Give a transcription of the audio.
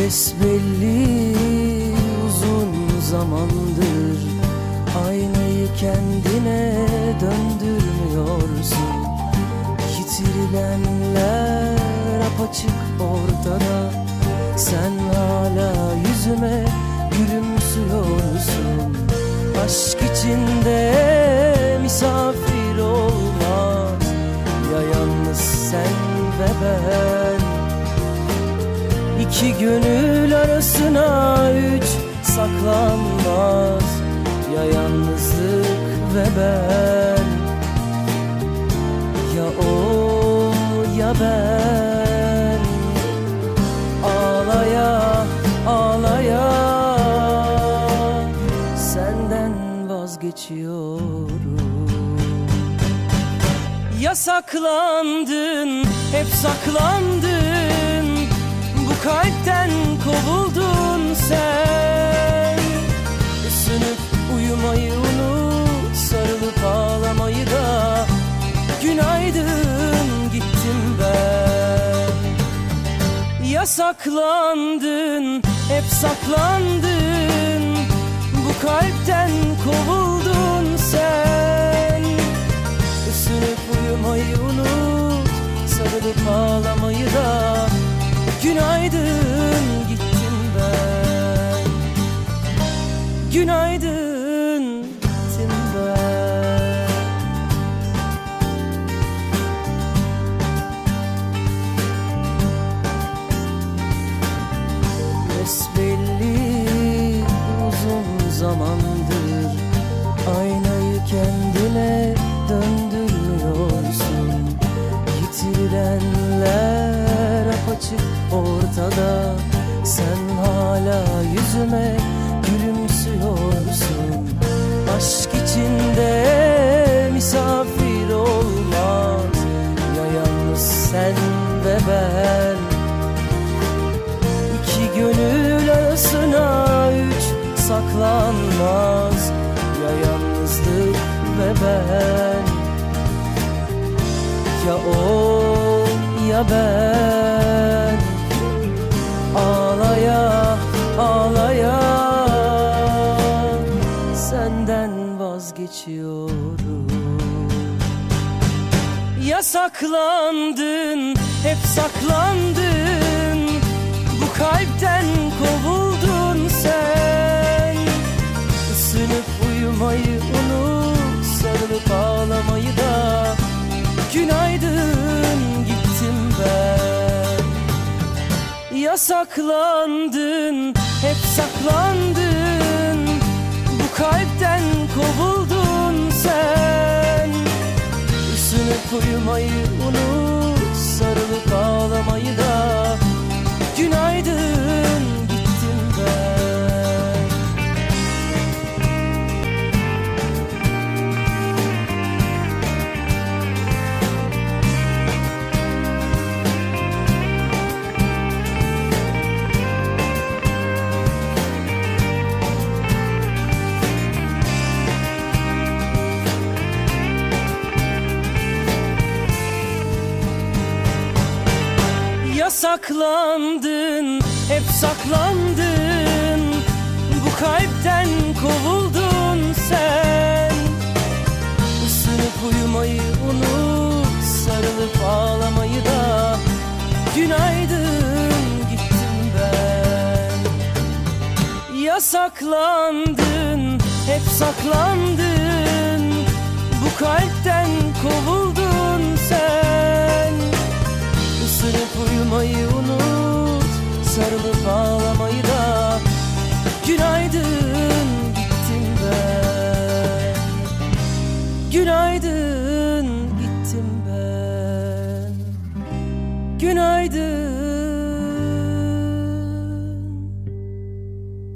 Besbelli uzun zamandır Aynayı kendine döndürmüyorsun Yitirilenler apaçık ortada Sen hala yüzüme gülümsüyorsun Aşk içinde misafir olmaz Ya yalnız sen ve ben İki gönül arasına üç saklanmaz Ya yalnızlık ve ben. Ya o ya ben. Ağlaya ağlaya Senden vazgeçiyorum. Yasaklandın, hep saklandın kalpten kovuldun sen. Isınıp uyumayı unut Sarılıp ağlamayı da. Günaydın gittim ben. Yasaklandın, hep saklandın. Bu kalpten Günaydın gittim ben. Günaydın gittim ben. Besbelli uzun zamandır Aynayı kendine döndürmüyorsun Yitirilenler ortada. Sen hala yüzüme gülümsüyorsun. Aşk içinde misafir olmaz Ya yalnız sen ve ben. İki gönül arasına üç saklanmaz. Ya yalnızlık ve ben. Ya o ya ben Yasaklandın, hep saklandın. Bu kalpten kovuldun sen. Isınıp uyumayı unut Sarılıp ağlamayı da. Günaydın gittim ben. Yasaklandın, uyumayı unut Sarılıp ağlamayı da. Günaydın Yasaklandın, hep saklandın. Bu kalpten kovuldun sen. Isınıp uyumayı unut Sarılıp ağlamayı da. Günaydın gittim ben. Yasaklandın, hep saklandın. Bu kalpten kovuldun Günaydın gittim ben. Günaydın.